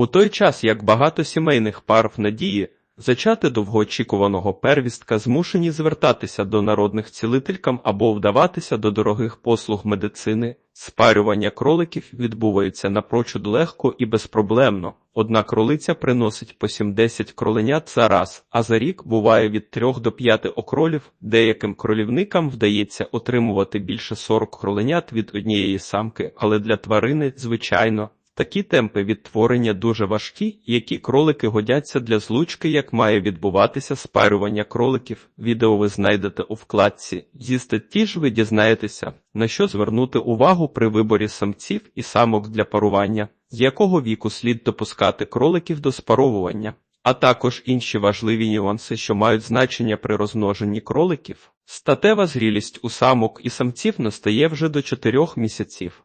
У той час, як багато сімейних пар в надії зачати довгоочікуваного первістка змушені звертатися до народних цілителькам або вдаватися до дорогих послуг медицини, спарювання кроликів відбувається напрочуд легко і безпроблемно. Одна кролиця приносить по 7-10 кроленят за раз, а за рік буває від 3 до 5 окролів. Деяким кролівникам вдається отримувати більше 40 кроленят від однієї самки, але для тварини, звичайно, Такі темпи відтворення дуже важкі, які кролики годяться для злучки, як має відбуватися спарювання кроликів. Відео ви знайдете у вкладці. Зі статті ж ви дізнаєтеся, на що звернути увагу при виборі самців і самок для парування, з якого віку слід допускати кроликів до спаровування, а також інші важливі нюанси, що мають значення при розмноженні кроликів. Статева зрілість у самок і самців настає вже до 4 місяців.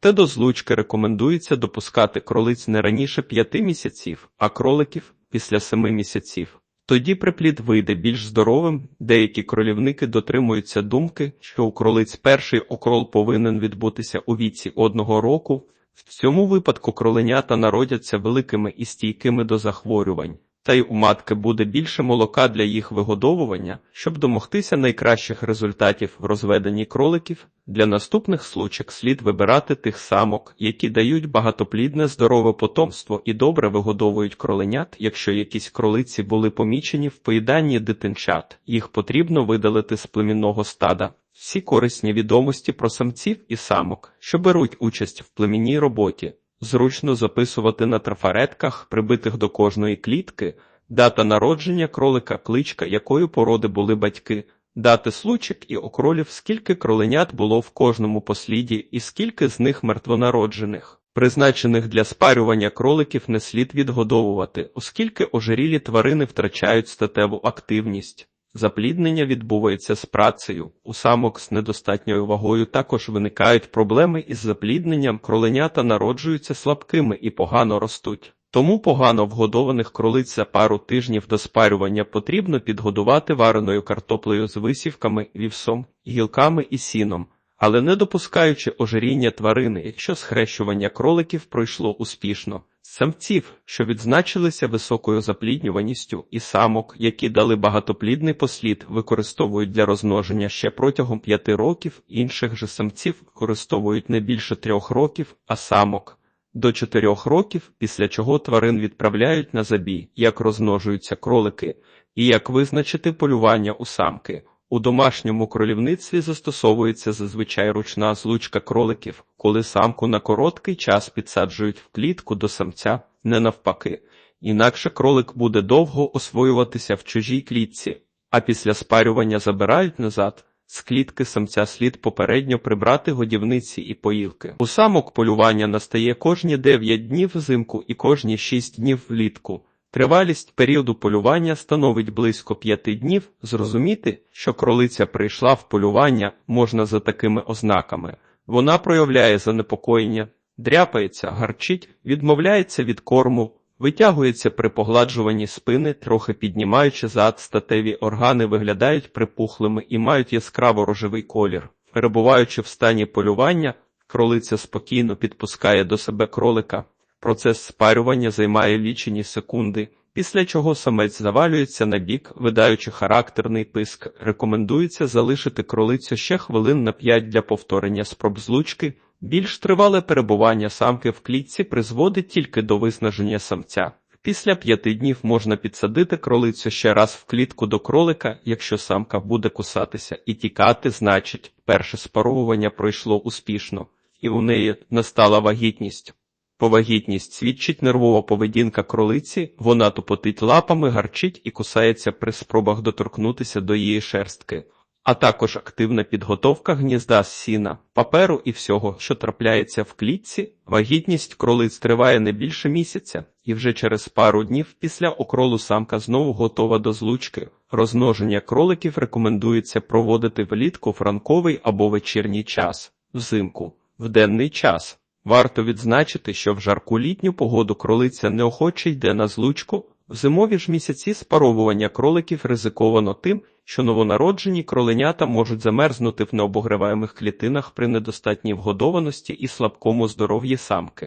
Та до злучки рекомендується допускати кролиць не раніше 5 місяців, а кроликів після 7 місяців. Тоді приплід вийде більш здоровим. Деякі кролівники дотримуються думки, що у кролиць перший окрол повинен відбутися у віці одного року. В цьому випадку кроленята народяться великими і стійкими до захворювань. Та й у матки буде більше молока для їх вигодовування, щоб домогтися найкращих результатів в розведенні кроликів. Для наступних случок слід вибирати тих самок, які дають багатоплідне здорове потомство і добре вигодовують кроленят. Якщо якісь кролиці були помічені в поїданні дитинчат, їх потрібно видалити з племінного стада. Всі корисні відомості про самців і самок, що беруть участь в племінній роботі, Зручно записувати на трафаретках, прибитих до кожної клітки, дата народження кролика, кличка якої породи були батьки, дати случок і окролів, скільки кроленят було в кожному посліді і скільки з них мертвонароджених. Призначених для спарювання кроликів не слід відгодовувати, оскільки ожирілі тварини втрачають статеву активність. Запліднення відбувається з працею. У самок з недостатньою вагою також виникають проблеми із заплідненням, кроленята народжуються слабкими і погано ростуть. Тому погано вгодованих кролиць за пару тижнів до спарювання потрібно підгодувати вареною картоплею з висівками, вівсом, гілками і сіном, але не допускаючи ожиріння тварини, якщо схрещування кроликів пройшло успішно. Самців, що відзначилися високою запліднюваністю, і самок, які дали багатоплідний послід, використовують для розмноження ще протягом п'яти років, інших же самців використовують не більше трьох років, а самок до чотирьох років, після чого тварин відправляють на забій, як розмножуються кролики, і як визначити полювання у самки. У домашньому кролівництві застосовується зазвичай ручна злучка кроликів, коли самку на короткий час підсаджують в клітку до самця, не навпаки. Інакше кролик буде довго освоюватися в чужій клітці, а після спарювання забирають назад. З клітки самця слід попередньо прибрати годівниці і поїлки. У самок полювання настає кожні 9 днів взимку і кожні 6 днів влітку. Тривалість періоду полювання становить близько п'яти днів. Зрозуміти, що кролиця прийшла в полювання, можна за такими ознаками. Вона проявляє занепокоєння, дряпається, гарчить, відмовляється від корму, витягується при погладжуванні спини, трохи піднімаючи зад, статеві органи виглядають припухлими і мають яскраво рожевий колір. Перебуваючи в стані полювання, кролиця спокійно підпускає до себе кролика. Процес спарювання займає лічені секунди, після чого самець завалюється на бік, видаючи характерний писк. Рекомендується залишити кролицю ще хвилин на 5 для повторення спроб злучки. Більш тривале перебування самки в клітці призводить тільки до виснаження самця. Після п'яти днів можна підсадити кролицю ще раз в клітку до кролика, якщо самка буде кусатися і тікати, значить, перше спаровування пройшло успішно, і у неї настала вагітність. Повагітність свідчить нервова поведінка кролиці, вона тупотить лапами, гарчить і кусається при спробах доторкнутися до її шерстки, а також активна підготовка гнізда з сіна, паперу і всього, що трапляється в клітці. Вагітність кролиць триває не більше місяця, і вже через пару днів після окролу самка знову готова до злучки. Розмноження кроликів рекомендується проводити влітку в ранковий або вечірній час, взимку, в денний час. Варто відзначити, що в жарку літню погоду кролиця неохоче йде на злучку. В зимові ж місяці спаровування кроликів ризиковано тим, що новонароджені кроленята можуть замерзнути в необогреваємих клітинах при недостатній вгодованості і слабкому здоров'ї самки.